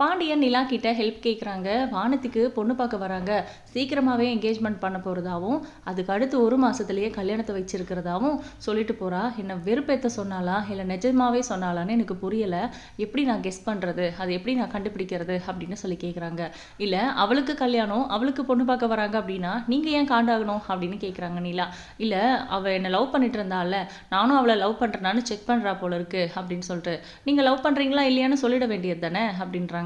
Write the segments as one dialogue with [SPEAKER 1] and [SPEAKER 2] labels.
[SPEAKER 1] பாண்டியன் நிலா கிட்ட ஹெல்ப் கேட்குறாங்க வானத்துக்கு பொண்ணு பார்க்க வராங்க. சீக்கிரமாகவே என்கேஜ்மெண்ட் பண்ண போகிறதாவும் அதுக்கு அடுத்து ஒரு மாதத்துலேயே கல்யாணத்தை வச்சிருக்கிறதாவும் சொல்லிட்டு போகிறா என்னை வெறுப்பேற்ற சொன்னாலா இல்லை நிஜமாவே சொன்னாலான்னு எனக்கு புரியலை. எப்படி நான் கெஸ் பண்ணுறது அது எப்படி நான் கண்டுபிடிக்கிறது? அப்படின்னு சொல்லி கேட்குறாங்க இல்லை அவளுக்கு கல்யாணம் அவளுக்கு பொண்ணு பார்க்க வராங்க அப்படின்னா நீங்கள் ஏன் காண்டாகணும்? அப்படின்னு கேட்குறாங்க நீலா. இல்லை அவள் என்னை லவ் பண்ணிட்டு இருந்தால நானும் அவளை லவ் பண்ணுறேனான்னு செக் பண்ணுறா போல இருக்கு அப்படின்னு சொல்லிட்டு. நீங்கள் லவ் பண்ணுறீங்களா இல்லையான்னு சொல்லிட வேண்டியது தானே? அப்படின்றாங்க.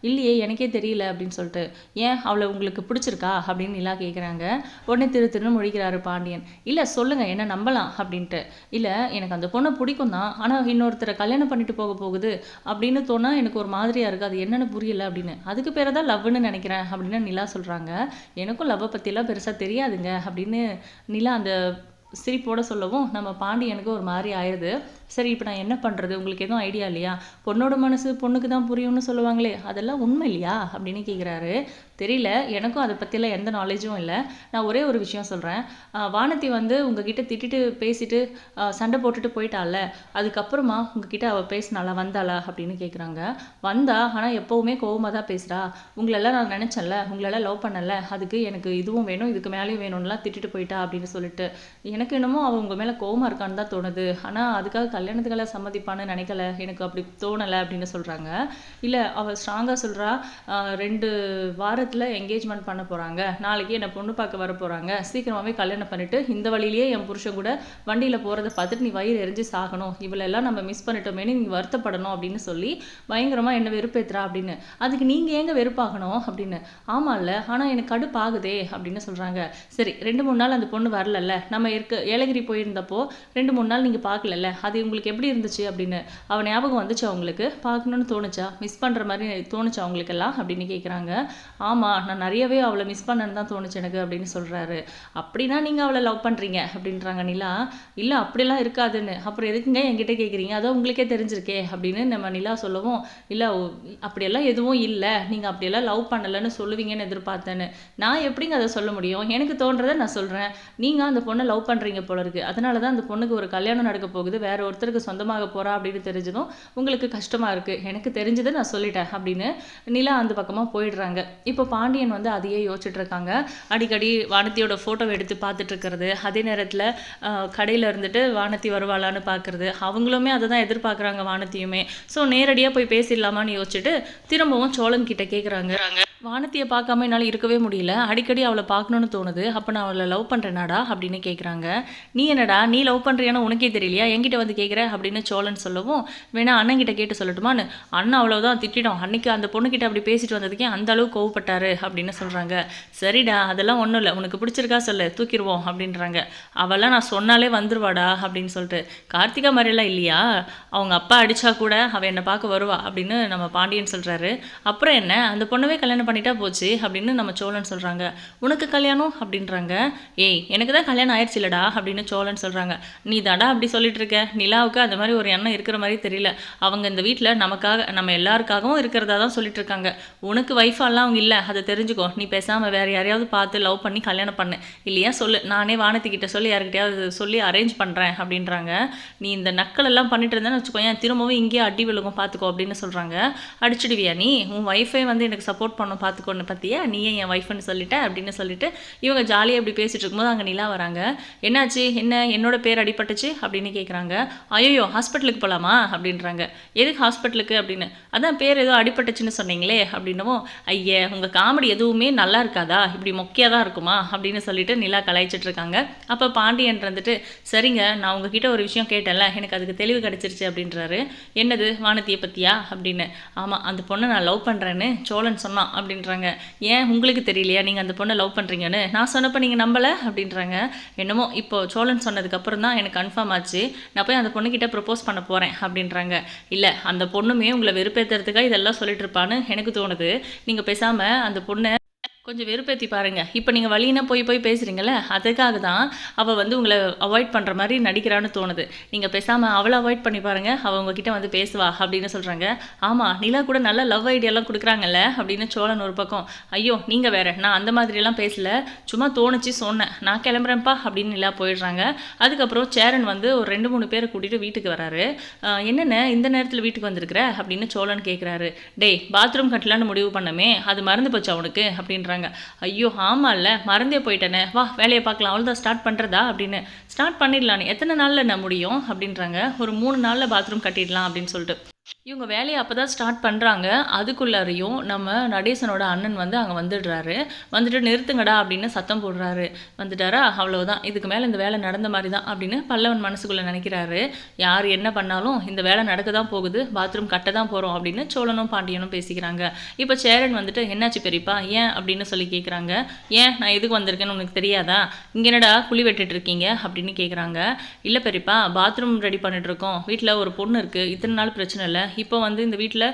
[SPEAKER 1] இல்லையே எனக்கே தெரியல அப்படின்னு சொல்லிட்டு. ஏன் அவளை உங்களுக்கு பிடிச்சிருக்கா? அப்படின்னு நிலா கேட்குறாங்க உடனே திரு திருன்னு முழிக்கிறாரு பாண்டியன். இல்லை சொல்லுங்கள் என்ன நம்பலாம்? அப்படின்ட்டு. இல்லை எனக்கு அந்த பொண்ணை பிடிக்கும் தான். ஆனால் இன்னொருத்தரை கல்யாணம் பண்ணிட்டு போக போகுது. அப்படின்னு தோணா எனக்கு ஒரு மாதிரியாக இருக்குது அது என்னென்னு புரியல அப்படின்னு. அதுக்கு பேரை தான் லவ்னு நினைக்கிறேன் அப்படின்னு நிலா சொல்கிறாங்க எனக்கும் லவ்வை பற்றிலாம் பெருசாக தெரியாதுங்க அப்படின்னு நிலா அந்த சிரிப்போட சொல்லவும் நம்ம பாண்டியனுக்கு ஒரு மாதிரி ஆயிடுது சரி இப்போ நான் என்ன பண்ணுறது உங்களுக்கு எதுவும் ஐடியா இல்லையா? பொண்ணோட மனசு பொண்ணுக்கு தான் புரியும்னு சொல்லுவாங்களே அதெல்லாம் உண்மை இல்லையா? அப்படின்னு கேட்குறாரு தெரியல எனக்கும் அதை பற்றிலாம் எந்த நாலேஜும் இல்லை. நான் ஒரே ஒரு விஷயம் சொல்கிறேன் வானதி வந்து உங்ககிட்ட திட்டிட்டு பேசிட்டு சண்டை போட்டுட்டு போயிட்டால அதுக்கப்புறமா உங்ககிட்ட அவள் பேசினாளா? வந்தாளா? அப்படின்னு கேட்குறாங்க வந்தா ஆனால் எப்போவுமே கோவமாக தான் பேசுகிறா உங்களெல்லாம் நான் நினச்சேன்ல உங்களெல்லாம் லவ் பண்ணல அதுக்கு எனக்கு இதுவும் வேணும் இதுக்கு மேலேயும் வேணும்லாம் திட்டிட்டு போயிட்டா அப்படின்னு சொல்லிட்டு. எனக்கு என்னமோ அவள் உங்கள் மேலே கோவமாக இருக்கான்னு தான் தோணுது. ஆனால் அதுக்காக கல்யாணத்துக்கெல்லாம் சம்மதிப்பான்னு நினைக்கல. எனக்கு அப்படி தோணலை அப்படின்னு சொல்கிறாங்க இல்லை அவள் ஸ்ட்ராங்காக சொல்கிறா ரெண்டு வாரத்தில் என்கேஜ்மெண்ட் பண்ண போகிறாங்க நாளைக்கு என்னை பொண்ணு பார்க்க வர போகிறாங்க சீக்கிரமாகவே கல்யாணம் பண்ணிவிட்டு இந்த வழியிலேயே என் புருஷன் கூட வண்டியில் போகிறத பார்த்துட்டு நீ வயிறு எரிஞ்சு சாகணும். இவளெல்லாம் நம்ம மிஸ் பண்ணிட்டோமேனு நீ வருத்தப்படணும் அப்படின்னு சொல்லி பயங்கரமாக என்ன வெறுப்பேத்துறா அப்படின்னு. அதுக்கு நீங்கள் ஏங்க வெறுப்பாகணும்? அப்படின்னு. ஆமாம் இல்லை ஆனால் எனக்கு கடுப்பாகுதே அப்படின்னு சொல்கிறாங்க சரி ரெண்டு மூணு நாள் அந்த பொண்ணு வரலல்ல. நம்ம இருக்க ஏலகிரி போயிருந்தப்போ ரெண்டு மூணு நாள் நீங்கள் பார்க்கலல்ல. அது உங்களுக்கு எப்படி இருந்துச்சு அப்படின்னு அவள் ஞாபகம் வந்துச்சு அவங்களுக்கு பார்க்கணுன்னு தோணுச்சா? மிஸ் பண்ணுற மாதிரி தோணுச்சு அவங்களுக்கெல்லாம் அப்படின்னு கேட்குறாங்க ஆமாம் நான் நிறையவே அவளை மிஸ் பண்ணன்னு தான் தோணுச்சு எனக்கு அப்படின்னு சொல்கிறாரு அப்படின்னா நீங்கள் அவளை லவ் பண்ணுறீங்க அப்படின்றாங்க நிலா. இல்லை அப்படிலாம் இருக்காதுன்னு. அப்புறம் எதுக்குங்க என்கிட்ட கேட்குறீங்க அதோ உங்களுக்கே தெரிஞ்சிருக்கே அப்படின்னு நம்ம நிலா சொல்லவும். இல்லை அப்படியெல்லாம் எதுவும் இல்லை. நீங்கள் அப்படியெல்லாம் லவ் பண்ணலைன்னு சொல்லுவீங்கன்னு எதிர்பார்த்தேன்னு. நான் எப்படிங்க அதை சொல்ல முடியும்? எனக்கு தோன்றதை நான் சொல்கிறேன் நீங்கள் அந்த பொண்ணை லவ் பண்ணுறீங்க போல இருக்குது அதனால தான் அந்த பொண்ணுக்கு ஒரு கல்யாணம் நடக்க போகுது. வேற ஒருத்தருக்கு சொந்தமாக போகிறா அப்படின்னு தெரிஞ்சதும் உங்களுக்கு கஷ்டமாக இருக்குது எனக்கு தெரிஞ்சதை நான் சொல்லிட்டேன் அப்படின்னு நிலா அந்த பக்கமாக போயிடுறாங்க. இப்போ பாண்டியன் வந்து அதையே யோசிச்சுட்டு இருக்காங்க. அடிக்கடி வானத்தியோட ஃபோட்டோ எடுத்து பார்த்துட்டு இருக்கிறது அதே நேரத்தில் கடையில் இருந்துட்டு வானத்தி வருவாளான்னு பார்க்குறது அவங்களுமே அதை தான் எதிர்பார்க்குறாங்க வானத்தியுமே. ஸோ நேரடியாக போய் பேசிடலாமான்னு யோசிச்சுட்டு திரும்பவும் சோழன் கிட்ட கேட்குறாங்க வானத்தியை பார்க்காம என்னால் இருக்கவே முடியல. அடிக்கடி அவளை பார்க்கணுன்னு தோணுது. அப்போ நான் அவளை லவ் பண்ணுறேனாடா அப்படின்னு கேட்குறாங்க நீ என்னடா நீ லவ் பண்ணுறியான்னு உனக்கே தெரியலையா? என்கிட்ட வந்து கேட்குற அப்படின்னு சோழன் சொல்லவும் வேணா அண்ணன் கிட்ட கேட்டு சொல்லட்டுமான்னு. அண்ணன் அவ்வளோதான் திட்டிடும். அன்னைக்கு அந்த பொண்ணுக்கிட்ட அப்படி பேசிட்டு வந்ததுக்கே அந்த அளவுக்கு கோவப்பட்டாரு அப்படின்னு சொல்கிறாங்க சரிடா அதெல்லாம் ஒன்றும் இல்லை. உனக்கு பிடிச்சிருக்கா சொல்லு. தூக்கிடுவோம் அப்படின்றாங்க. அவெல்லாம் நான் சொன்னாலே வந்துருவாடா அப்படின்னு சொல்லிட்டு. கார்த்திகா மாதிரிலாம் இல்லையா? அவங்க அப்பா அடிச்சா கூட அவள் என்னை பார்க்க வருவா அப்படின்னு நம்ம பாண்டியன் சொல்கிறாரு அப்புறம் என்ன? அந்த பொண்ணவே கல்யாணம் பண்ணிட்டா போச்சு அப்படின்னு நம்ம சோழன் சொல்கிறாங்க உனக்கு கல்யாணம்? அப்படின்றாங்க. ஏய் எனக்கு தான் கல்யாணம் ஆயிடுச்சு இல்லடா அப்படின்னு சோழன் சொல்கிறாங்க நீ தாடா அப்படி சொல்லிட்டு இருக்க? நிலாவுக்கு அந்த மாதிரி ஒரு எண்ணம் இருக்கிற மாதிரி தெரியல. அவங்க இந்த வீட்டில் நமக்காக நம்ம எல்லாருக்காகவும் இருக்கிறதா தான் சொல்லிட்டு இருக்காங்க உனக்கு ஒய்ஃபாலாம் அவங்க இல்லை. அதை தெரிஞ்சுக்கோ. நீ பேசாமல் வேற யாரையாவது பார்த்து லவ் பண்ணி கல்யாணம் பண்ணு. இல்லையா? சொல்லு. நானே வானத்துக்கிட்ட சொல்லி யாருக்கிட்டையாவது சொல்லி அரேஞ்ச் பண்ணுறேன் அப்படின்றாங்க. நீ இந்த நக்கலெல்லாம் பண்ணிட்டு இருந்தேன்னு வச்சுக்கோயேன் திரும்பவும் இங்கேயே அடி விழுகும் பார்த்துக்கோ அப்படின்னு சொல்கிறாங்க அடிச்சிடுவியா நீ? உன் ஒய்ஃபை வந்து எனக்கு சப்போர்ட் பண்ணும் பார்த்துக்கோன்னு பார்த்தியா நீயே என் ஒய்ஃப்னு சொல்லிட்டேன் அப்படின்னு சொல்லிட்டு இவங்க ஜாலியாக இப்படி பேசிட்டு இருக்கும்போது அங்கே நிலா வராங்க. என்னாச்சு? என்ன? என்னோட பேர் அடிபட்டுச்சு அப்படின்னு கேட்குறாங்க ஐயோ ஹாஸ்பிட்டலுக்கு போகலாமா அப்படின்றாங்க. எதுக்கு ஹாஸ்பிட்டலுக்கு அப்படின்னு? அதான் பேர் ஏதோ அடிபட்டுச்சுன்னு சொன்னீங்களே அப்படின்னவும் ஐயே உங்கள் காமெடி எதுவுமே நல்லா இருக்காதா? இப்படி மொக்கையாக தான் இருக்குமா? அப்படின்னு சொல்லிட்டு நிலா கலாய்ச்சிட்டு இருக்காங்க அப்போ பாண்டியன் வந்துட்டு சரிங்க நான் உங்ககிட்ட ஒரு விஷயம் கேட்டேன்ல எனக்கு அதுக்கு தெளிவு கிடச்சிருச்சு அப்படின்றாரு. என்னது? வானத்தியை பற்றியா அப்படின்னு. ஆமாம் அந்த பொண்ணை நான் லவ் பண்ணுறேன்னு சோழன் சொன்னான் அப்படின்றாங்க. ஏன்? உங்களுக்கு தெரியலையா? நீங்கள் அந்த பொண்ணை லவ் பண்ணுறீங்கன்னு நான் சொன்னப்போ நீங்கள் நம்பலை அப்படின்றாங்க. என்னமோ இப்போ சோழன் சொன்னதுக்கப்புறம் தான் எனக்கு கன்ஃபார்ம் ஆச்சு. நான் போய் அந்த பொண்ணுக்கிட்ட ப்ரப்போஸ் பண்ண போகிறேன் அப்படின்றாங்க. இல்லை அந்த பொண்ணுமே உங்களை வெறுப்பேற்றுறதுக்காக இதெல்லாம் சொல்லிட்டு இருப்பான்னு எனக்கு தோணுது. நீங்கள் பேசாமல் அந்த பொண்ணை கொஞ்சம் வெறுப்பேற்றி பாருங்கள் இப்போ நீங்கள் வழினா போய் போய் பேசுகிறீங்களே அதுக்காக தான் அவள் வந்து உங்களை அவாய்ட் பண்ணுற மாதிரி நடிக்கிறான்னு தோணுது. நீங்கள் பேசாமல் அவளை அவாய்ட் பண்ணி பாருங்கள் அவள் உங்ககிட்ட வந்து பேசுவா அப்படின்னு சொல்கிறாங்க ஆமாம் நிலா கூட நல்ல லவ் ஐடியாலாம் கொடுக்குறாங்கல்ல அப்படின்னு சோழன் ஒரு பக்கம். ஐயோ நீங்கள் வேற நான் அந்த மாதிரியெல்லாம் பேசல சும்மா தோணுச்சு சொன்னேன். நான் கிளம்புறேன்ப்பா அப்படின்னு நிலா போயிடுறாங்க. அதுக்கப்புறம் சேரன் வந்து ஒரு ரெண்டு மூணு பேரை கூட்டிகிட்டு வீட்டுக்கு வராரு. என்னென்ன இந்த நேரத்தில் வீட்டுக்கு வந்திருக்கிற? அப்படின்னு சோழன் கேட்குறாரு டேய் பாத்ரூம் கட்டலான்னு முடிவு பண்ணமே அது மறந்து போச்சு அவனுக்கு அப்படின்றாங்க. ஐயோ ஆமாம்ல மறந்தே போயிட்டேனே. வா வேலையை பார்க்கலாம். அவ்வளோதான் ஸ்டார்ட் பண்ணுறதா அப்படின்னு. ஸ்டார்ட் பண்ணிடலான்னு. எத்தனை நாளில் நான் முடியும்? அப்படின்றாங்க. ஒரு மூணு நாளில் பாத்ரூம் கட்டிடலாம் அப்படின்னு சொல்லிட்டு. இவங்க வேலையை அப்போ தான் ஸ்டார்ட் பண்ணுறாங்க அதுக்குள்ளாரையும் நம்ம நடேசனோட அண்ணன் வந்து அங்கே வந்துடுறாரு. வந்துட்டு நிறுத்துங்கடா அப்படின்னு சத்தம் போடுறாரு. வந்துட்டாரா? அவ்வளோதான் இதுக்கு மேலே இந்த வேலை நடந்த மாதிரி தான் அப்படின்னு பல்லவன் மனசுக்குள்ளே நினைக்கிறாரு. யார் என்ன பண்ணாலும் இந்த வேலை நடக்க தான் போகுது. பாத்ரூம் கட்ட தான் போகிறோம் அப்படின்னு சோழனும் பாண்டியனும் பேசிக்கிறாங்க. இப்போ சேரன் வந்துட்டு என்னாச்சு பெரியப்பா? ஏன்? அப்படின்னு சொல்லி கேட்குறாங்க ஏன்? நான் எதுக்கு வந்திருக்கேன்னு உனக்கு தெரியாதா? இங்கே என்னடா குழி வெட்டுட்ருக்கீங்க அப்படின்னு கேட்குறாங்க இல்லை பெரியப்பா பாத்ரூம் ரெடி பண்ணிட்டுருக்கோம் வீட்டில் ஒரு பொண்ணு இருக்குது இத்தனை நாள் பிரச்சனை இல்லை. இப்போ வந்து இந்த வீட்டில்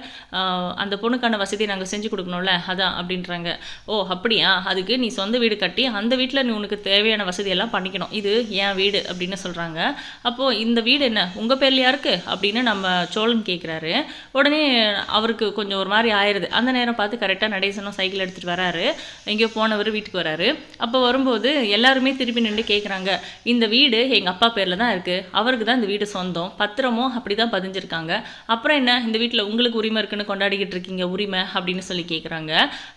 [SPEAKER 1] அந்த பொண்ணுக்கான வசதியை நாங்கள் செஞ்சு கொடுக்கணும்ல அதான் அப்படின்றாங்க. ஓ அப்படியா? அதுக்கு நீ சொந்த வீடு கட்டி அந்த வீட்டில் நீ உனக்கு தேவையான வசதியெல்லாம் பண்ணிக்கணும். இது என் வீடு அப்படின்னு சொல்கிறாங்க அப்போது இந்த வீடு என்ன? உங்கள் பேர்லையா இருக்குது அப்படின்னு நம்ம சோழன் கேட்குறாரு உடனே அவருக்கு கொஞ்சம் ஒரு மாதிரி ஆயிடுது அந்த நேரம் பார்த்து கரெக்டாக நடேசனும் சைக்கிள் எடுத்துகிட்டு வராரு. எங்கேயோ போனவர் வீட்டுக்கு வராரு. அப்போ வரும்போது எல்லாருமே திருப்பி நின்று கேட்குறாங்க இந்த வீடு எங்கள் அப்பா பேரில் தான் இருக்குது அவருக்கு தான் இந்த வீடு சொந்தம். பத்திரமும் அப்படி தான் பதிஞ்சிருக்காங்க. அப்புறம் என்ன? இந்த வீட்டில் உங்களுக்கு உரிமை இருக்குன்னு கொண்டாடிக்கிட்டு இருக்கீங்க உரிமை அப்படின்னு சொல்லி கேட்குறாங்க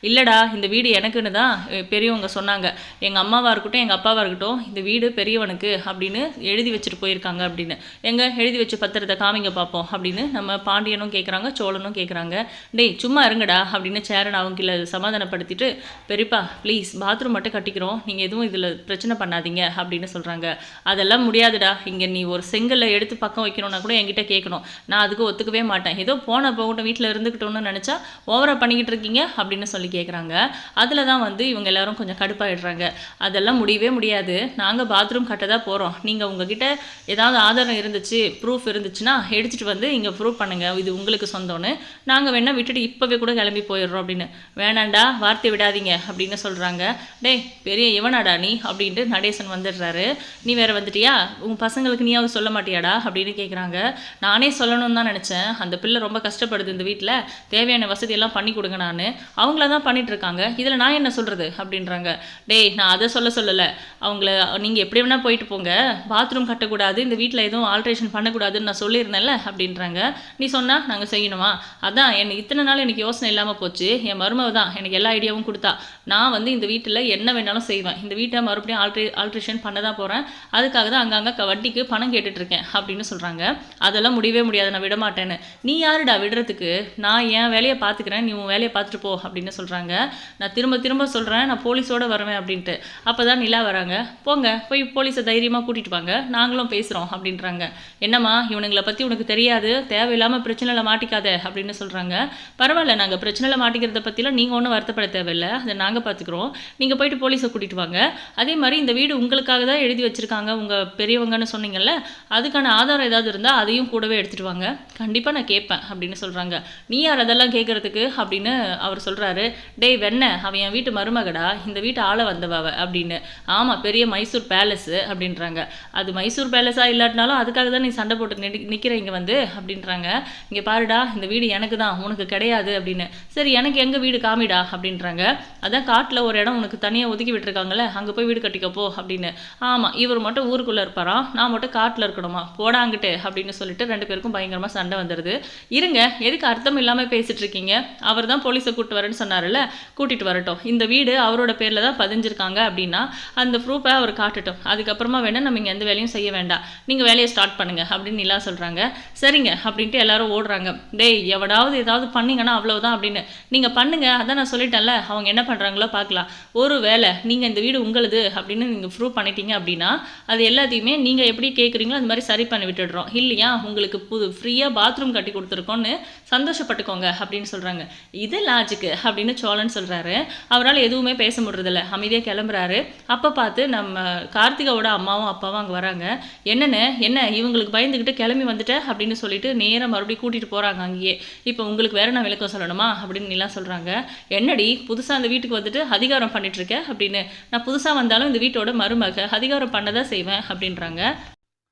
[SPEAKER 1] இல்லைடா இந்த வீடு எனக்குன்னு தான் பெரியவங்க சொன்னாங்க. எங்கள் அம்மாவாக இருக்கட்டும் எங்கள் அப்பாவாக இருக்கட்டும் இந்த வீடு பெரியவனுக்கு அப்படின்னு எழுதி வச்சுட்டு போயிருக்காங்க அப்படின்னு. எங்கே எழுதி வச்சு பத்திரத்தை காமிங்க பார்ப்போம் அப்படின்னு நம்ம பாண்டியனும் கேட்குறாங்க சோழனும் கேட்குறாங்க டேய் சும்மா இருங்கடா அப்படின்னு சேரன் கீழே சமாதானப்படுத்திட்டு பெரியப்பா ப்ளீஸ் பாத்ரூம் மட்டும் கட்டிக்கிறோம். நீங்கள் எதுவும் இதில் பிரச்சனை பண்ணாதீங்க அப்படின்னு சொல்கிறாங்க அதெல்லாம் முடியாதுடா. இங்கே நீ ஒரு செங்கல்லை எடுத்து பக்கம் வைக்கணும்னா கூட என்கிட்ட கேட்கணும் நான் அதுக்கு ஒத்துக்கவே மாட்டேன். ஏதோ போன போகட்டும் வீட்டில் இருந்துக்கிட்டோன்னு நினச்சா ஓவராக பண்ணிக்கிட்டு இருக்கீங்க? அப்படின்னு சொல்லி கேட்குறாங்க அதில் தான் வந்து இவங்க எல்லாரும் கொஞ்சம் கடுப்பாயிடுறாங்க. அதெல்லாம் முடியவே முடியாது. நாங்கள் பாத்ரூம் கட்ட தான் போகிறோம் நீங்கள் உங்ககிட்ட ஏதாவது ஆதாரம் இருந்துச்சு ப்ரூஃப் இருந்துச்சுன்னா எடுத்துகிட்டு வந்து இங்கே ப்ரூஃப் பண்ணுங்கள் இது உங்களுக்கு சொந்தம்னு. நாங்கள் வேணால் விட்டுட்டு இப்போவே கூட கிளம்பி போயிடுறோம் அப்படின்னு. வேணாண்டா வார்த்தை விடாதீங்க அப்படின்னு சொல்கிறாங்க டேய் பெரிய இவனாடா நீ? அப்படின்ட்டு நடேசன் வந்துடுறாரு. நீ வேறு வந்துட்டியா? உங்கள் பசங்களுக்கு நீயாவது சொல்ல மாட்டியாடா? அப்படின்னு கேட்குறாங்க நானே சொல்லணும்னு தான் நினச்சேன். அந்த பிள்ளை ரொம்ப கஷ்டப்படுது இந்த வீட்டில் தேவையான வசதியெல்லாம் பண்ணி கொடுங்க நான். அவங்கள தான் பண்ணிட்டு இருக்காங்க இதில் நான் என்ன சொல்கிறது அப்படின்றாங்க. டேய் நான் அதை சொல்ல சொல்லலை. அவங்கள நீங்கள் எப்படி வேணால் போயிட்டு போங்க. பாத்ரூம் கட்டக்கூடாது இந்த வீட்டில் எதுவும் ஆல்ட்ரேஷன் பண்ணக்கூடாதுன்னு நான் சொல்லியிருந்தேன்ல அப்படின்றாங்க. நீ சொன்னால் நாங்கள் செய்யணுமா? அதான் எனக்கு இத்தனை நாள் எனக்கு யோசனை இல்லாமல் போச்சு. என் மருமவ தான் எனக்கு எல்லா ஐடியாவும் கொடுத்தா. நான் வந்து இந்த வீட்டில் என்ன வேணாலும் செய்வேன். இந்த வீட்டை மறுபடியும் ஆல்ட்ரே ஆல்ட்ரேஷன் பண்ண தான் போகிறேன் அதுக்காக தான் அங்கங்கே வட்டிக்கு பணம் கேட்டுட்ருக்கேன் அப்படின்னு சொல்கிறாங்க அதெல்லாம் முடியவே முடியாது. நான் விட மாட்டேன்னு நீ யாருடா விடுறதுக்கு? நான் என் வேலையை பார்த்துக்கிறேன் நீ உன் வேலையை பார்த்துட்டு போ அப்படின்னு சொல்கிறாங்க நான் திரும்ப திரும்ப சொல்கிறேன் நான் போலீஸோட வருவேன் அப்படின்ட்டு. அப்போ தான் நிலா வராங்க. போங்க போய் போலீஸை தைரியமாக கூட்டிகிட்டு வாங்க. நாங்களும் பேசுகிறோம் அப்படின்றாங்க. என்னம்மா இவனுங்களை பற்றி உனக்கு தெரியாது. தேவையில்லாமல் பிரச்சனையில் மாட்டிக்காத அப்படின்னு சொல்கிறாங்க பரவாயில்ல நாங்கள் பிரச்சனையில் மாட்டிக்கிறத பற்றிலாம் நீங்கள் ஒன்றும் வருத்தப்பட தேவையில்லை. அதை நாங்கள் பார்த்துக்குறோம். நீங்கள் போயிட்டு போலீஸை கூட்டிகிட்டு வாங்க. அதே மாதிரி இந்த வீடு உங்களுக்காக தான் எழுதி வச்சுருக்காங்க உங்கள் பெரியவங்கன்னு சொன்னீங்கல்ல அதுக்கான ஆதாரம் ஏதாவது இருந்தால் அதையும் கூடவே எடுத்துகிட்டு வாங்க. கண்டிப்பாக நான் கேட்பேன் அப்படின்னு சொல்கிறாங்க நீ யார் அதெல்லாம் கேட்குறதுக்கு? அப்படின்னு அவர் சொல்கிறாரு டேய் வெண்ண அவன் என் வீட்டு மருமகடா இந்த வீட்டு ஆளை வந்தவா அவ அப்படின்னு. ஆமாம் பெரிய மைசூர் பேலஸு அப்படின்றாங்க. அது மைசூர் பேலஸாக இல்லாட்டினாலும் அதுக்காக தான் நீ சண்டை போட்டு நி நிற்கிற இங்கே வந்து அப்படின்றாங்க. இங்கே பாருடா இந்த வீடு எனக்கு தான் உனக்கு கிடையாது அப்படின்னு. சரி எனக்கு எங்கள் வீடு காமிடா அப்படின்றாங்க. அதான் காட்டில் ஒரு இடம் உனக்கு தனியாக ஒதுக்கி விட்டுருக்காங்கல்ல அங்கே போய் வீடு கட்டிக்க போ அப்படின்னு. ஆமாம் இவர் மட்டும் ஊருக்குள்ளே இருப்பாராம் நான் மட்டும் காட்டில் இருக்கணுமா? போடாங்கிட்டு அப்படின்னு சொல்லிட்டு ரெண்டு பேருக்கும் பயங்கரமாக சண்டை வந்துடுது இருங்க எதுக்கு அர்த்தம் இல்லாமல் பேசிட்டு இருக்கீங்க? அவர் தான் போலீஸை கூப்பிட்டு வரேன்னு சொன்னார்ல கூட்டிட்டு வரட்டும். இந்த வீடு அவரோட பேரில் தான் பதிஞ்சிருக்காங்க அப்படின்னா அந்த ப்ரூஃபை அவர் காட்டட்டும். அதுக்கப்புறமா வேணா நம்ம இங்கே எந்த வேலையும் செய்ய வேண்டாம். நீங்கள் வேலையை ஸ்டார்ட் பண்ணுங்க அப்படின்னு நிலா சொல்கிறாங்க சரிங்க அப்படின்ட்டு எல்லாரும் ஓடுறாங்க. டேய் எவடாவது ஏதாவது பண்ணீங்கன்னா அவ்வளோதான் அப்படின்னு. நீங்கள் பண்ணுங்க அதான் நான் சொல்லிட்டேன்ல. அவங்க என்ன பண்ணுறாங்களோ பார்க்கலாம். ஒரு வேலை நீங்கள் இந்த வீடு உங்களுது அப்படின்னு நீங்கள் ப்ரூவ் பண்ணிட்டீங்க அப்படின்னா அது எல்லாத்தையுமே நீங்கள் எப்படி கேட்குறீங்களோ அந்த மாதிரி சரி பண்ணி விட்டுடுறோம். இல்லையா? உங்களுக்கு புது ஃப்ரீயாக பாத்ரூம் கட்டி கட்டி கொடுத்துருக்கோன்னு சந்தோஷப்பட்டுக்கோங்க அப்படின்னு சொல்கிறாங்க இது லாஜிக்கு அப்படின்னு சோழன் சொல்கிறாரு அவரால் எதுவுமே பேச முடியறதில்ல அமைதியாக கிளம்புறாரு. அப்போ பார்த்து நம்ம கார்த்திகாவோட அம்மாவும் அப்பாவும் அங்கே வராங்க. என்னென்ன என்ன இவங்களுக்கு பயந்துக்கிட்டு கிளம்பி வந்துட்ட? அப்படின்னு சொல்லிட்டு நேராக மறுபடியும் கூட்டிகிட்டு போகிறாங்க அங்கேயே. இப்போ உங்களுக்கு வேற நான் விளக்கம் சொல்லணுமா? அப்படின்னு நிலா சொல்கிறாங்க என்னடி புதுசாக அந்த வீட்டுக்கு வந்துட்டு அதிகாரம் பண்ணிட்டுருக்க அப்படின்னு. நான் புதுசாக வந்தாலும் இந்த வீட்டோட மருமக அதிகாரம் பண்ணதான் செய்வேன் அப்படின்றாங்க.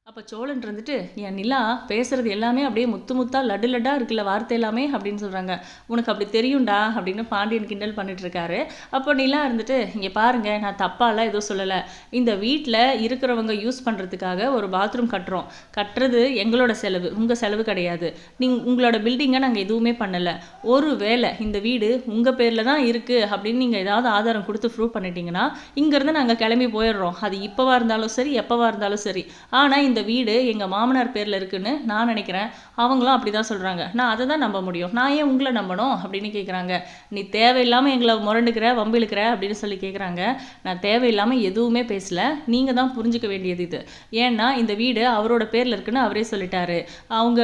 [SPEAKER 1] அப்போ சோழன் இருந்துட்டு என் நிலா பேசுறது எல்லாமே அப்படியே முத்து முத்தா லட்டு லட்டாக இருக்குல்ல வார்த்தை எல்லாமே அப்படின்னு சொல்கிறாங்க உனக்கு அப்படி தெரியும்டா அப்படின்னு பாண்டியன் கிண்டல் பண்ணிட்டு இருக்காரு அப்போ நிலா இருந்துட்டு இங்கே பாருங்க நான் தப்பாலாம் எதுவும் சொல்லலை. இந்த வீட்டில் இருக்கிறவங்க யூஸ் பண்ணுறதுக்காக ஒரு பாத்ரூம் கட்டுறோம். கட்டுறது எங்களோட செலவு உங்கள் செலவு கிடையாது. நீங் உங்களோட பில்டிங்கை நாங்கள் எதுவுமே பண்ணலை. ஒரு வேளை இந்த வீடு உங்கள் பேரில் தான் இருக்குது அப்படின்னு நீங்கள் ஏதாவது ஆதாரம் கொடுத்து ப்ரூவ் பண்ணிட்டீங்கன்னா இங்கேருந்து நாங்கள் கிளம்பி போயிடுறோம். அது இப்போவா இருந்தாலும் சரி எப்போவா இருந்தாலும் சரி. ஆனால் இந்த வீடு எங்கள் மாமனார் பேரில் இருக்குன்னு நான் நினைக்கிறேன். அவங்களும் அப்படி தான் சொல்கிறாங்க நான் அதை தான் நம்ப முடியும். நான் ஏன் உங்களை நம்பணும்? அப்படின்னு கேட்குறாங்க நீ தேவையில்லாமல் எங்களை முரண்டுக்கிற வம்பிழுக்கிற அப்படின்னு சொல்லி கேட்குறாங்க நான் தேவையில்லாமல் எதுவுமே பேசல. நீங்கள் தான் புரிஞ்சுக்க வேண்டியது இது. ஏன்னா இந்த வீடு அவரோட பேரில் இருக்குன்னு அவரே சொல்லிட்டாரு. அவங்க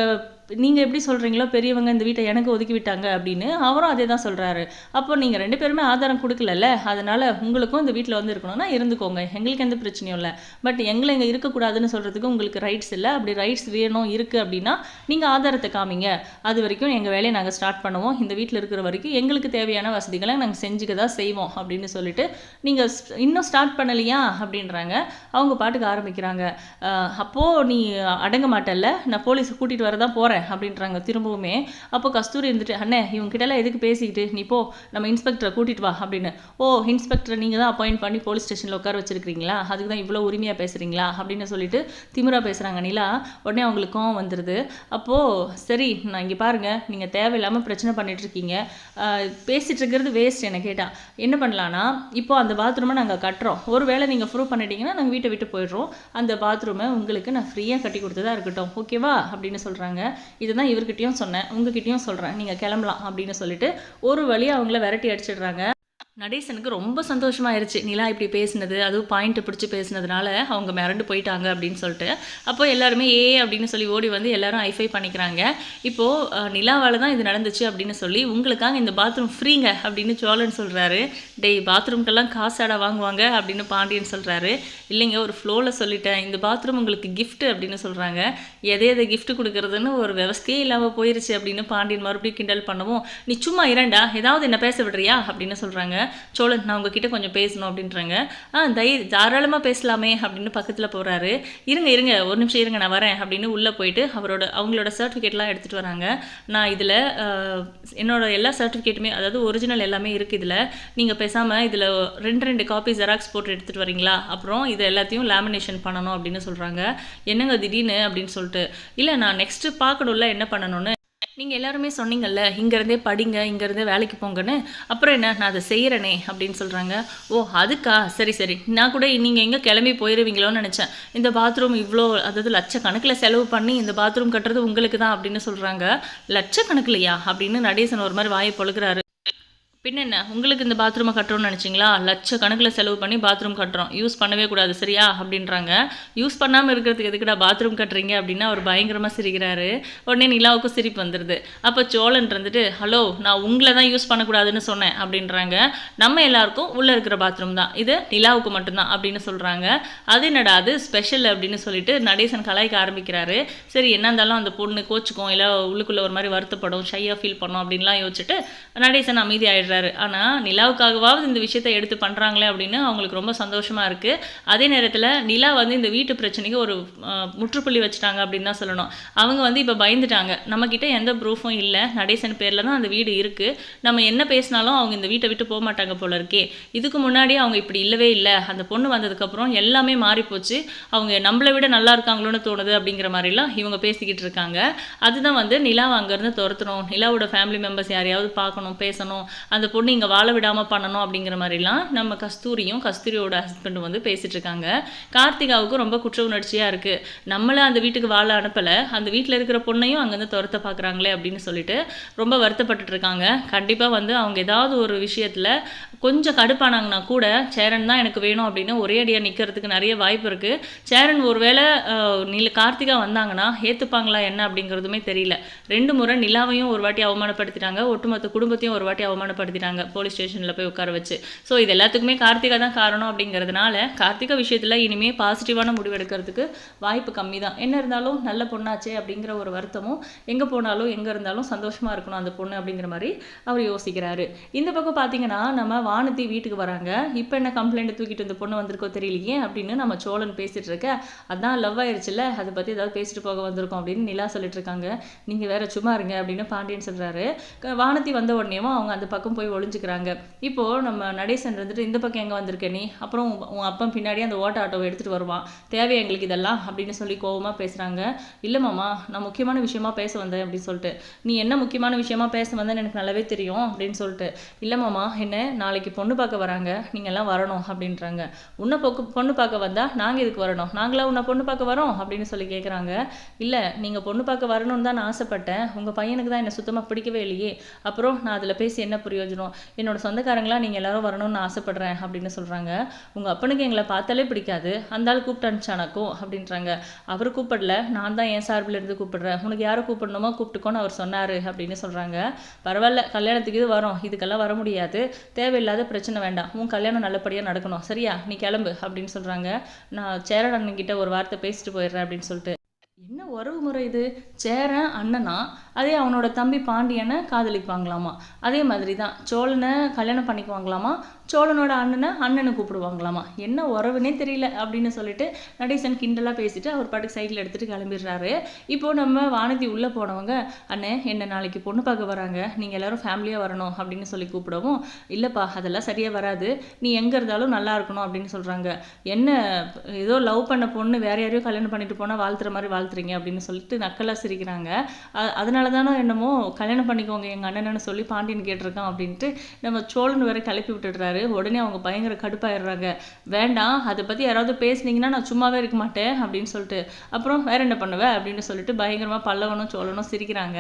[SPEAKER 1] நீங்கள் எப்படி சொல்கிறீங்களோ பெரியவங்க இந்த வீட்டை எனக்கு ஒதுக்கி விட்டாங்க அப்படின்னு அவரும் அதே தான் சொல்கிறாரு அப்போ நீங்கள் ரெண்டு பேருமே ஆதாரம் கொடுக்கலல்ல? அதனால் உங்களுக்கும் இந்த வீட்டில் வந்து இருக்கணும்னா இருந்துக்கோங்க. எங்களுக்கு எந்த பிரச்சனையும் இல்லை. பட் எங்களை இங்கே இருக்கக்கூடாதுன்னு சொல்கிறதுக்கு உங்களுக்கு ரைட்ஸ் இல்லை. அப்படி ரைட்ஸ் வேணும் இருக்குது அப்படின்னா நீங்கள் ஆதாரத்தை காமிங்க. அது வரைக்கும் எங்கள் வேலையை நாங்கள் ஸ்டார்ட் பண்ணுவோம். இந்த வீட்டில் இருக்கிற வரைக்கும் எங்களுக்கு தேவையான வசதிகளை நாங்கள் செஞ்சுக்க தான் செய்வோம் அப்படின்னு சொல்லிட்டு நீங்கள் இன்னும் ஸ்டார்ட் பண்ணலையா அப்படின்றாங்க. அவங்க பாட்டுக்கு ஆரம்பிக்கிறாங்க. அப்போது நீ அடங்க மாட்டல்ல. நான் போலீஸை கூட்டிகிட்டு வர தான் போகிறேன் அப்படின்றாங்க திரும்பவுமே. அப்போ கஸ்தூரி இருந்துட்டு அண்ணே இவங்க கிட்டலாம் எதுக்கு பேசிக்கிட்டு? நீ போ நம்ம இன்ஸ்பெக்டரை கூட்டிகிட்டு வா அப்படின்னு. ஓ இன்ஸ்பெக்டரை நீங்கள் தான் அப்பாயிண்ட் பண்ணி போலீஸ் ஸ்டேஷனில் உட்கார வச்சிருக்கீங்களா அதுக்கு தான் இவ்வளோ உரிமையாக பேசுகிறீங்களா அப்படின்னு சொல்லிட்டு திமிரா பேசுகிறாங்க நிலா உடனே அவங்களுக்கு கோவம் வந்துடுது அப்போது சரி நான் இங்கே பாருங்கள் நீங்கள் தேவையில்லாமல் பிரச்சனை பண்ணிட்டு இருக்கீங்க. ஆஹ் இருக்கிறது வேஸ்ட் என்ன கேட்டால் என்ன பண்ணலான்னா இப்போ அந்த பாத்ரூமை நாங்கள் கட்டுறோம். ஒரு வேளை நீங்கள் ப்ரூவ் பண்ணிட்டீங்கன்னா நாங்கள் வீட்டை விட்டு போயிடுறோம். அந்த பாத்ரூமை உங்களுக்கு நான் ஃப்ரீயாக கட்டி கொடுத்ததாக இருக்கட்டும். ஓகேவா அப்படின்னு சொல்கிறாங்க இதுதான் இவர்கிட்டையும் சொன்னேன். உங்ககிட்டயும் சொல்கிறேன் நீங்கள் கிளம்பலாம் அப்படின்னு சொல்லிட்டு ஒரு வழியாக அவங்கள விரட்டி அடிச்சிடுறாங்க. நடேசனுக்கு ரொம்ப சந்தோஷமாயிருச்சு. நிலா இப்படி பேசினது அதுவும் பாயிண்ட்டு பிடிச்சி பேசினதுனால அவங்க மிரண்டு போயிட்டாங்க அப்படின்னு சொல்லிட்டு. அப்போ எல்லாருமே ஏ அப்படின்னு சொல்லி ஓடி வந்து எல்லாரும் ஐஃபை பண்ணிக்கிறாங்க. இப்போது நிலாவால் தான் இது நடந்துச்சு அப்படின்னு சொல்லி உங்களுக்காக இந்த பாத்ரூம் ஃப்ரீங்க அப்படின்னு சோழன் சொல்கிறாரு டேய் பாத்ரூம்க்கெல்லாம் காசாடா வாங்குவாங்க அப்படின்னு பாண்டியன் சொல்கிறாரு இல்லைங்க ஒரு ஃப்ளோவில் சொல்லிட்டேன். இந்த பாத்ரூம் உங்களுக்கு கிஃப்ட் அப்படின்னு சொல்கிறாங்க எதை எதை கிஃப்ட் கொடுக்கறதுன்னு ஒரு விவஸ்தையே இல்லாமல் போயிருச்சு அப்படின்னு பாண்டியன் மறுபடியும் கிண்டல் பண்ணவும். நீ சும்மா இரண்டா? ஏதாவது என்ன பேச விடுறியா? அப்படின்னு சொல்கிறாங்க சோழன் நான் உங்ககிட்ட கொஞ்சம் பேசணும் அப்படின்றாங்க. ஆ தை தாராளமாக பேசலாமே அப்படின்னு பக்கத்தில் போகிறாரு இருங்க இருங்க ஒரு நிமிஷம் இருங்க நான் வரேன் அப்படின்னு உள்ளே போயிட்டு அவரோட அவங்களோட சர்டிஃபிகேட்லாம் எடுத்துகிட்டு வராங்க. நான் இதில் என்னோட எல்லா சர்டிஃபிகேட்டுமே அதாவது ஒரிஜினல் எல்லாமே இருக்குது இதில். நீங்கள் பேசாமல் இதில் ரெண்டு ரெண்டு காப்பி ஜெராக்ஸ் போட்டு எடுத்துகிட்டு வரீங்களா? அப்புறம் இது எல்லாத்தையும் லேமினேஷன் பண்ணணும் அப்படின்னு சொல்கிறாங்க என்னங்க திடீர்னு அப்படின்னு சொல்லிட்டு. இல்லை நான் நெக்ஸ்ட்டு பார்க்கணும்ல என்ன பண்ணணும்னு? நீங்கள் எல்லாருமே சொன்னீங்கல்ல இங்கேருந்தே படிங்க இங்கேருந்தே வேலைக்கு போங்கன்னு. அப்புறம் என்ன? நான் அதை செய்கிறேனே அப்படின்னு சொல்கிறாங்க ஓ அதுக்கா? சரி சரி. நான் கூட நீங்கள் எங்கே கிளம்பி போயிடுவீங்களோன்னு நினச்சேன். இந்த பாத்ரூம் இவ்வளோ அதாவது லட்சக்கணக்கில் செலவு பண்ணி இந்த பாத்ரூம் கட்டுறது உங்களுக்கு தான் அப்படின்னு சொல்கிறாங்க லட்சக்கணக்கிலையா? அப்படின்னு நடேசன் ஒரு மாதிரி வாயை பொழுகிறாரு. பின்ன என்ன உங்களுக்கு இந்த பாத்ரூமை கட்டுறோம்னு நினச்சிங்களா? லட்சக்கணக்கில் செலவு பண்ணி பாத்ரூம் கட்டுறோம். யூஸ் பண்ணவே கூடாது சரியா? அப்படின்றாங்க. யூஸ் பண்ணாமல் இருக்கிறதுக்கு எதுக்குடா பாத்ரூம் கட்டுறீங்க? அப்படின்னா அவர் பயங்கரமாக சிரிக்கிறாரு. உடனே நிலாவுக்கும் சிரிப்பு வந்துடுது அப்போ சோழன் இருந்துட்டு ஹலோ நான் உங்களை தான் யூஸ் பண்ணக்கூடாதுன்னு சொன்னேன் அப்படின்றாங்க. நம்ம எல்லாருக்கும் உள்ளே இருக்கிற பாத்ரூம் தான். இது நிலாவுக்கு மட்டும்தான் அப்படின்னு சொல்கிறாங்க அது என்னடா அது? ஸ்பெஷல் அப்படின்னு சொல்லிட்டு நடேசன் கலாய்க்க ஆரம்பிக்கிறாரு. சரி என்ன இருந்தாலும் அந்த பொண்ணு கோச்சுக்கும். இல்லை உள்ளுக்குள்ளே ஒரு மாதிரி வருத்தப்படும். ஷையாக ஃபீல் பண்ணும் அப்படின்லாம் யோசிச்சுட்டு நடேசன் அமைதி பண்ணிடுறாரு ஆனால் நிலாவுக்காகவாவது இந்த விஷயத்தை எடுத்து பண்ணுறாங்களே அப்படின்னு அவங்களுக்கு ரொம்ப சந்தோஷமாக இருக்குது அதே நேரத்தில் நிலா வந்து இந்த வீட்டு பிரச்சனைக்கு ஒரு முற்றுப்புள்ளி வச்சுட்டாங்க அப்படின்னு தான் சொல்லணும். அவங்க வந்து இப்போ பயந்துட்டாங்க. நம்மக்கிட்ட எந்த ப்ரூஃபும் இல்லை. நடேசன் பேரில் தான் அந்த வீடு இருக்குது நம்ம என்ன பேசினாலும் அவங்க இந்த வீட்டை விட்டு போக மாட்டாங்க போல இருக்கே. இதுக்கு முன்னாடி அவங்க இப்படி இல்லவே இல்லை. அந்த பொண்ணு வந்ததுக்கப்புறம் எல்லாமே மாறிப்போச்சு. அவங்க நம்மளை விட நல்லா இருக்காங்களோன்னு தோணுது அப்படிங்கிற மாதிரிலாம் இவங்க பேசிக்கிட்டு இருக்காங்க. அதுதான் வந்து நிலாவை அங்கேருந்து துரத்தணும். நிலாவோட ஃபேமிலி மெம்பர்ஸ் யாரையாவது பார்க்கணும் பேசணும். அந்த அந்த பொண்ணு இங்கே வாழ விடாமல் பண்ணணும் அப்படிங்கிற மாதிரிலாம் நம்ம கஸ்தூரியும் கஸ்தூரியோட ஹஸ்பண்டும் வந்து பேசிகிட்டு இருக்காங்க. கார்த்திகாவுக்கும் ரொம்ப குற்ற உணர்ச்சியாக இருக்குது நம்மளை அந்த வீட்டுக்கு வாழ அனுப்பலை. அந்த வீட்டில் இருக்கிற பொண்ணையும் அங்கேருந்து துரத்த பார்க்குறாங்களே அப்படின்னு சொல்லிட்டு ரொம்ப வருத்தப்பட்டுட்டு இருக்காங்க. கண்டிப்பாக வந்து அவங்க ஏதாவது ஒரு விஷயத்தில் கொஞ்சம் கடுப்பானாங்கன்னா கூட சேரன் தான் எனக்கு வேணும் அப்படின்னு ஒரே அடியாக நிற்கிறதுக்கு நிறைய வாய்ப்பு இருக்குது சேரன் ஒருவேளை நில கார்த்திகா வந்தாங்கன்னா ஏற்றுப்பாங்களா என்ன அப்படிங்கிறதுமே தெரியல. ரெண்டு முறை நிலாவையும் ஒரு வாட்டி அவமானப்படுத்திட்டாங்க. ஒட்டுமொத்த குடும்பத்தையும் ஒரு வாட்டி அவமானப்படுத்திட்டாங்க போலீஸ் ஸ்டேஷனில் போய் உட்கார வச்சு. ஸோ இது எல்லாத்துக்குமே கார்த்திகா தான் காரணம் அப்படிங்கிறதுனால கார்த்திகா விஷயத்தில் இனிமேல் பாசிட்டிவான முடிவு எடுக்கிறதுக்கு வாய்ப்பு கம்மி தான் என்ன இருந்தாலும் நல்ல பொண்ணாச்சே அப்படிங்கிற ஒரு வருத்தமும் எங்கே போனாலும் எங்கே இருந்தாலும் சந்தோஷமாக இருக்கணும் அந்த பொண்ணு அப்படிங்கிற மாதிரி அவர் யோசிக்கிறாரு. இந்த பக்கம் பார்த்தீங்கன்னா நம்ம வானதி வீட்டுக்கு வராங்க. இப்போ என்ன கம்ப்ளைண்ட் தூக்கிட்டு இந்த பொண்ணு வந்திருக்கோ தெரியலையே அப்படின்னு நம்ம சோழன் பேசிகிட்டு இருக்க. அதான் லவ் ஆயிருச்சுல்ல அதை பற்றி ஏதாவது பேசிட்டு போக வந்திருக்கோம் அப்படின்னு நிலா சொல்லிட்டு இருக்காங்க. நீங்கள் வேற சும்மா இருங்க அப்படின்னு பாண்டியன் சொல்கிறாரு வானதி வந்த உடனேவும் அவங்க அந்த பக்கம் போய் ஒளிஞ்சுக்கிறாங்க. இப்போது நம்ம நடேசன் இருந்துட்டு இந்த பக்கம் எங்கே வந்திருக்க நீ? அப்புறம் உன் அப்பன் பின்னாடி அந்த ஓட்ட ஆட்டோவை எடுத்துகிட்டு வருவான். தேவை எங்களுக்கு இதெல்லாம்? அப்படின்னு சொல்லி கோபமாக பேசுகிறாங்க இல்லை மாமா நான் முக்கியமான விஷயமா பேச வந்தேன் அப்படின்னு சொல்லிட்டு. நீ என்ன முக்கியமான விஷயமா பேச வந்தேன்னு எனக்கு நல்லாவே தெரியும் அப்படின்னு சொல்லிட்டு. இல்லை மாமா என்ன? நாளைக்கு பொண்ணு பார்க்க வராங்க. நீங்கள் எல்லாம் வரணும் அப்படின்றாங்க. உன்னை பொக்கு பொண்ணு பார்க்க வந்தால் நாங்கள் இதுக்கு வரணும்? நாங்களா உன்னை பொண்ணு பார்க்க வரோம்? அப்படின்னு சொல்லி கேட்குறாங்க இல்லை நீங்கள் பொண்ணு பார்க்க வரணும்னு தான் நான் ஆசைப்பட்டேன். உங்கள் பையனுக்கு தான் என்னை சுத்தமாக பிடிக்கவே இல்லையே. அப்புறம் நான் அதில் பேசி என்ன புரியும்? என்னோட சொந்தக்காரங்களா நீங்கள் எல்லாரும் வரணும்னு ஆசைப்பட்றேன் ஆசைப்படுறேன் அப்படின்னு சொல்கிறாங்க உங்கள் அப்பனுக்கு எங்களை பார்த்தாலே பிடிக்காது. அந்த ஆள் கூப்பிட்டு அனுப்பிச்சானாக்கும் அப்படின்றாங்க. அவர் கூப்பிடல. நான் தான் என் சார்பில் இருந்து கூப்பிடுறேன். உனக்கு யாரை கூப்பிடணுமோ கூப்பிட்டுக்கோன்னு அவர் சொன்னார் அப்படின்னு சொல்கிறாங்க பரவாயில்ல. கல்யாணத்துக்கு இது வரோம். இதுக்கெல்லாம் வர முடியாது. தேவையில்லாத பிரச்சனை வேண்டாம். உன் கல்யாணம் நல்லபடியாக நடக்கணும். சரியா? நீ கிளம்பு அப்படின்னு சொல்கிறாங்க நான் சேரன் அண்ணன்கிட்ட ஒரு வார்த்தை பேசிட்டு போயிடுறேன் அப்படின்னு சொல்லிட்டு. என்ன உறவு முறை இது? சேரன் அண்ணனா? அதே அவனோட தம்பி பாண்டியனை காதலிப்பாங்களாமா. அதே மாதிரி தான் சோழனை கல்யாணம் பண்ணிக்குவாங்களாமா சோழனோட அண்ணனை அண்ணனை கூப்பிடுவாங்களாமா. என்ன உறவுனே தெரியல அப்படின்னு சொல்லிட்டு நடேசன் கிண்டலாக பேசிட்டு அவர் பாட்டுக்கு சைக்கிள் எடுத்துட்டு கிளம்பிடுறாரு. இப்போ நம்ம வானதி உள்ளே போனவங்க அண்ணே என்ன நாளைக்கு பொண்ணு பார்க்க வராங்க நீங்கள் எல்லாரும் ஃபேமிலியாக வரணும் அப்படின்னு சொல்லி கூப்பிடவும் இல்லைப்பா அதெல்லாம் சரியாக வராது நீ எங்கே இருந்தாலும் நல்லா இருக்கணும் அப்படின்னு சொல்கிறாங்க என்ன ஏதோ லவ் பண்ண பொண்ணு வேற யாரையோ கல்யாணம் பண்ணிட்டு போனால் வாழ்த்துற மாதிரி வாழ்த்துறீங்க அப்படின்னு சொல்லிட்டு நக்கலாக சிரிக்கிறாங்க. அதனால் அதனால தானே என்னமோ கல்யாணம் பண்ணிக்கோங்க எங்கள் அண்ணன்னு சொல்லி பாண்டியன் கேட்டிருக்கான் அப்படின்ட்டு நம்ம சோழன் வேற கிளப்பி விட்டுடுறாரு. உடனே அவங்க பயங்கர கடுப்பாயிடுறாங்க. வேண்டாம் அதை பற்றி யாராவது பேசுனீங்கன்னா நான் சும்மாவே இருக்க மாட்டேன் அப்படின்னு சொல்லிட்டு அப்புறம் வேற என்ன பண்ணுவேன் அப்படின்னு சொல்லிட்டு பயங்கரமாக பல்லவனும் சோழனும் சிரிக்கிறாங்க.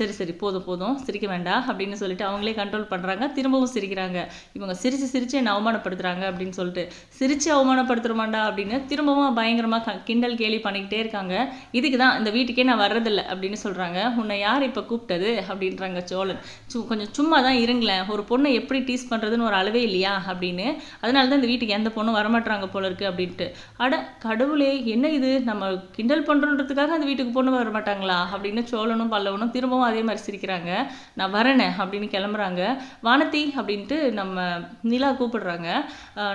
[SPEAKER 1] சரி சரி போதும் போதும் சிரிக்க வேண்டாம் அப்படின்னு சொல்லிட்டு அவங்களே கண்ட்ரோல் பண்ணுறாங்க திரும்பவும் சிரிக்கிறாங்க. இவங்க சிரித்து சிரித்து என்னை அவமானப்படுத்துகிறாங்க அப்படின்னு சொல்லிட்டு சிரித்து அவமானப்படுத்துறமாண்டா அப்படின்னு திரும்பவும் பயங்கரமாக கிண்டல் கேலி பண்ணிக்கிட்டே இருக்காங்க. இதுக்கு தான் இந்த வீட்டுக்கே நான் வர்றதில்லை அப்படின்னு சொல்கிறாங்க உன்னை யார் இப்போ கூப்பிட்டது? அப்படின்றாங்க சோழன். சு கொஞ்சம் சும்மா தான் இருங்களேன். ஒரு பொண்ணை எப்படி டீஸ் பண்ணுறதுன்னு ஒரு அளவே இல்லையா? அப்படின்னு. அதனால தான் இந்த வீட்டுக்கு எந்த பொண்ணும் வரமாட்டாங்க போல இருக்கு அப்படின்ட்டு. அட கடவுளே என்ன இது? நம்ம கிண்டல் பண்ணுறோன்றதுக்காக அந்த வீட்டுக்கு பொண்ணு வர மாட்டாங்களா அப்படின்னு சோழனும் பல்லவனும் திரும்பவும் அதே மாதிரி சிரிக்கிறாங்க. நான் வரேனே அப்படின்னு கிளம்புறாங்க. வானதி அப்படின்ட்டு நம்ம நிலா கூப்பிடுறாங்க.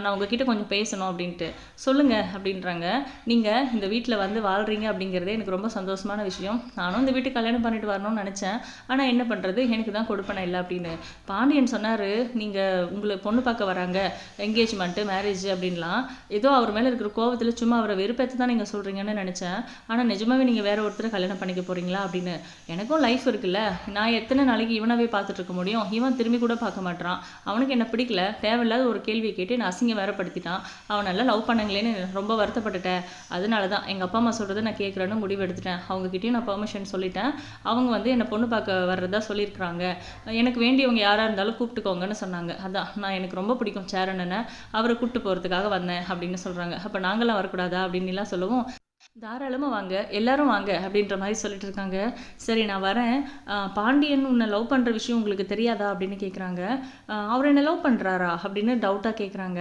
[SPEAKER 1] நான் உங்ககிட்ட கொஞ்சம் பேசணும் அப்படின்ட்டு. சொல்லுங்க அப்படின்றாங்க. நீங்கள் இந்த வீட்டில் வந்து வாழ்றீங்க அப்படிங்கிறதே எனக்கு ரொம்ப சந்தோஷமான விஷயம். நானும் இந்த வீட்டுக்கு கல்யாணம் பண்ணிட்டு வரணும்னு நினச்சேன். ஆனால் என்ன பண்ணுறது எனக்கு தான் கொடுப்பனை இல்லை அப்படின்னு. பாண்டியன் சொன்னார் நீங்கள் உங்களை பொண்ணு பார்க்க வராங்க. என்கேஜ்மெண்ட்டு மேரேஜ் அப்படின்லாம். ஏதோ அவர் மேலே இருக்கிற கோவத்தில் சும்மா அவரை வெறுப்பேற்ற தான் நீங்கள் சொல்கிறீங்கன்னு நினச்சேன். ஆனால் நிஜமாவே நீங்கள் வேற ஒருத்தரை கல்யாணம் பண்ணிக்க போகிறீங்களா அப்படின்னு. எனக்கும் லைஃப் இருக்குல்ல. நான் எத்தனை நாளைக்கு இவனாவே பார்த்துட்டு இருக்க முடியும்? இவன் திரும்பி கூட பார்க்க மாட்டான் அவனுக்கு என்ன பிடிக்கல? தேவையில்லாத ஒரு கேள்வியை கேட்டு நான் அசிங்கம் வேறப்படுத்திட்டான் அவன் நல்லா லவ் பண்ணங்களேன்னு ரொம்ப வருத்தப்பட்டுட்டேன். அதனால தான் எங்கள் அப்பா அம்மா சொல்கிறத நான் கேட்குறேன்னு முடிவு எடுத்துட்டேன். அவங்ககிட்டயும் நான் பெர்மிஷன் சொல்லிட்டேன். அவங்க வந்து என்னை பொண்ணு பார்க்க வர்றதா சொல்லியிருக்கிறாங்க. எனக்கு வேண்டியவங்க யாராக இருந்தாலும் கூப்பிட்டுக்கோங்கன்னு சொன்னாங்க. அதான் நான் எனக்கு ரொம்ப பிடிக்கும் சேரனனை அவரை கூப்பிட்டு போகிறதுக்காக வந்தேன் அப்படின்னு சொல்கிறாங்க அப்போ நாங்களாம் வரக்கூடாதா அப்படின்னுலாம் சொல்லுவோம் சொல்லவும். தாராளமாக வாங்க எல்லாரும் வாங்க அப்படின்ற மாதிரி சொல்லிட்டு இருக்காங்க. சரி நான் வரேன். பாண்டியன் உன்னை லவ் பண்ணுற விஷயம் உங்களுக்கு தெரியாதா அப்படின்னு கேட்குறாங்க அவர் என்ன லவ் பண்ணுறாரா அப்படின்னு டவுட்டாக கேட்குறாங்க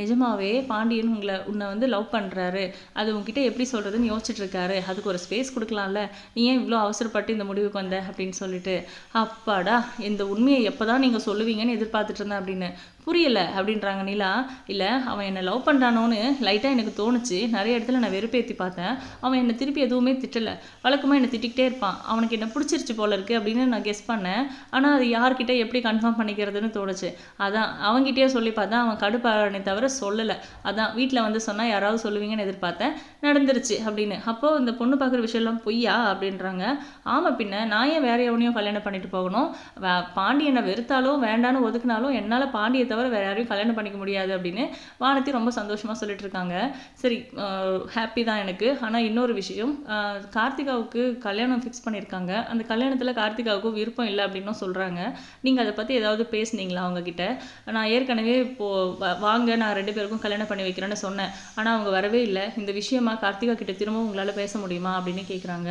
[SPEAKER 1] நிஜமாவே பாண்டியன் உங்களை உன்னை வந்து லவ் பண்ணுறாரு அது உங்ககிட்ட எப்படி சொல்கிறதுன்னு யோசிச்சுட்டு இருக்காரு. அதுக்கு ஒரு ஸ்பேஸ் கொடுக்கலாம்ல. நீ ஏன் இவ்வளோ அவசரப்பட்டு இந்த முடிவுக்கு வந்த அப்படின்னு சொல்லிட்டு. அப்பாடா இந்த உண்மையை எப்போ தான் நீங்கள் சொல்லுவீங்கன்னு எதிர்பார்த்துட்டு இருந்தேன் அப்படின்னு. புரியலை அப்படின்றாங்க நிலா. இல்லை அவன் என்னை லவ் பண்ணுறானோன்னு லைட்டாக எனக்கு தோணுச்சு. நிறைய இடத்துல நான் வெறுப்பேற்றி பார்த்தேன். அவன் என்னை திருப்பி எதுவுமே திட்டலை. வழக்கமாக என்னை திட்டிக்கிட்டே இருப்பான். அவனுக்கு என்ன பிடிச்சிருச்சு போல இருக்குது அப்படின்னு நான் கெஸ் பண்ணேன். ஆனால் அது யார்கிட்ட எப்படி கன்ஃபார்ம் பண்ணிக்கிறதுன்னு தோணுச்சு. அதான் அவங்ககிட்டயே சொல்லி பார்த்தா அவன் கடுப்பானே தவிர சொல்லலை. அதான் வீட்டில் வந்து சொன்னால் யாராவது சொல்லுவீங்கன்னு எதிர்பார்த்தேன். நடந்துருச்சு அப்படின்னு. அப்போது இந்த பொண்ணு பார்க்குற விஷயம்லாம் பொய்யா அப்படின்றாங்க. ஆமாம் பின்ன நான் ஏன் வேற எவனையும் கல்யாணம் பண்ணிட்டு போகணும்? பாண்டியனை வெறுத்தாலும் வேண்டான்னு ஒதுக்குனாலும் என்னால் பாண்டியை தவிர வேற யாரையும் கல்யாணம் பண்ணிக்க முடியாது அப்படின்னு வானதி ரொம்ப சந்தோஷமா சொல்லிட்டு இருக்காங்க சரி ஹாப்பி தான் எனக்கு. ஆனால் இன்னொரு விஷயம் கார்த்திகாவுக்கு கல்யாணம் ஃபிக்ஸ் பண்ணியிருக்காங்க. அந்த கல்யாணத்தில் கார்த்திகாவுக்கும் விருப்பம் இல்லை அப்படின்னும் சொல்கிறாங்க நீங்கள் அதை பற்றி ஏதாவது பேசுனீங்களா அவங்கக்கிட்ட நான் ஏற்கனவே இப்போது வாங்க நான் ரெண்டு பேருக்கும் கல்யாணம் பண்ணி வைக்கிறேன்னு சொன்னேன். ஆனால் அவங்க வரவே இல்லை. இந்த விஷயமா கார்த்திகா கிட்ட திரும்பவும் உங்களால் பேச முடியுமா அப்படின்னு கேட்குறாங்க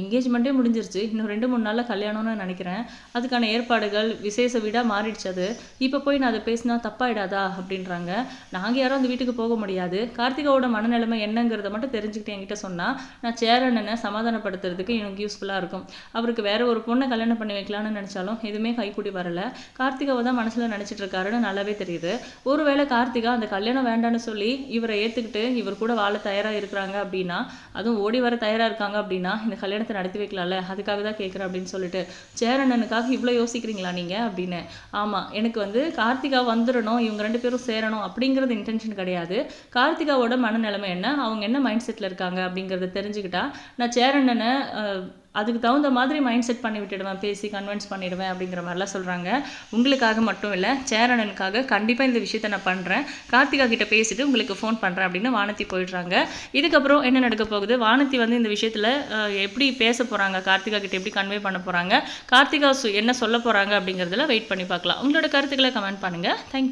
[SPEAKER 1] என்கேஜ்மெண்ட்டே முடிஞ்சிருச்சு. இன்னும் ரெண்டு மூணு நாளில் கல்யாணம்னு நினைக்கிறேன். அதுக்கான ஏற்பாடுகள் விசேஷ வீடாக மாறிடுச்சு அது. இப்போ போய் நான் அதை பேசினா தப்பாயிடாதா அப்படின்றாங்க. நாங்கள் யாரும் அந்த வீட்டுக்கு போக முடியாது. கார்த்திகாவோட மனநிலைமை என்னங்கிறத மட்டும் தெரிஞ்சுக்கிட்டு என்கிட்ட சொன்னால் நான் சேரண்ணனை சமாதானப்படுத்துறதுக்கு எனக்கு யூஸ்ஃபுல்லாக இருக்கும். அவருக்கு வேற ஒரு பொண்ணை கல்யாணம் பண்ணி வைக்கலாம்னு நினச்சாலும் எதுவுமே கைக்கூடி வரல. கார்த்திகாவை தான் மனசில் நினச்சிட்டு இருக்காருன்னு நல்லாவே தெரியுது. ஒருவேளை கார்த்திகா அந்த கல்யாணம் வேண்டான்னு சொல்லி இவரை ஏற்றுக்கிட்டு இவர் கூட வாழ தயாராக இருக்கிறாங்க அப்படின்னா அதுவும் ஓடி வர தயாராக இருக்காங்க அப்படின்னா இந்த கல்யாணத்தை நடத்தி வைக்கலாம்ல? அதுக்காக தான் கேட்குறேன் அப்படின்னு சொல்லிட்டு சேரண்ணனுக்காக இவ்வளோ யோசிக்கிறீங்களா நீங்கள் அப்படின்னு. ஆமாம் எனக்கு வந்து கார்த்திக் கார்த்திகா வந்துடணும் இவங்க ரெண்டு பேரும் சேரணும் அப்படிங்கிறது இன்டென்ஷன் கிடையாது. கார்த்திகாவோட மனநிலைமை என்ன? அவங்க என்ன மைண்ட் செட்டில் இருக்காங்க அப்படிங்கிறத தெரிஞ்சுக்கிட்டா நான் சேரண்ணனை அதுக்கு தகுந்த மாதிரி மைண்ட் செட் பண்ணி விட்டுடுவேன் பேசி கன்வின்ஸ் பண்ணிடுவேன் அப்படிங்கிற மாதிரிலாம் சொல்கிறாங்க உங்களுக்காக மட்டும் இல்லை சேரண்ணனுக்காக கண்டிப்பாக இந்த விஷயத்த நான் பண்ணுறேன் கார்த்திகா கிட்ட பேசிட்டு உங்களுக்கு ஃபோன் பண்ணுறேன் அப்படின்னு வானத்தி போயிடுறாங்க. இதுக்கப்புறம் என்ன நடக்க போகுது? வானத்தி வந்து இந்த விஷயத்தில் எப்படி பேச போகிறாங்க கார்த்திகா கிட்ட எப்படி கன்வே பண்ண போகிறாங்க கார்த்திகா என்ன சொல்ல போகிறாங்க அப்படிங்கிறதுல வெயிட் பண்ணி பார்க்கலாம். உங்களோட கருத்துக்களை கமெண்ட் பண்ணுங்கள் தேங்க்யூ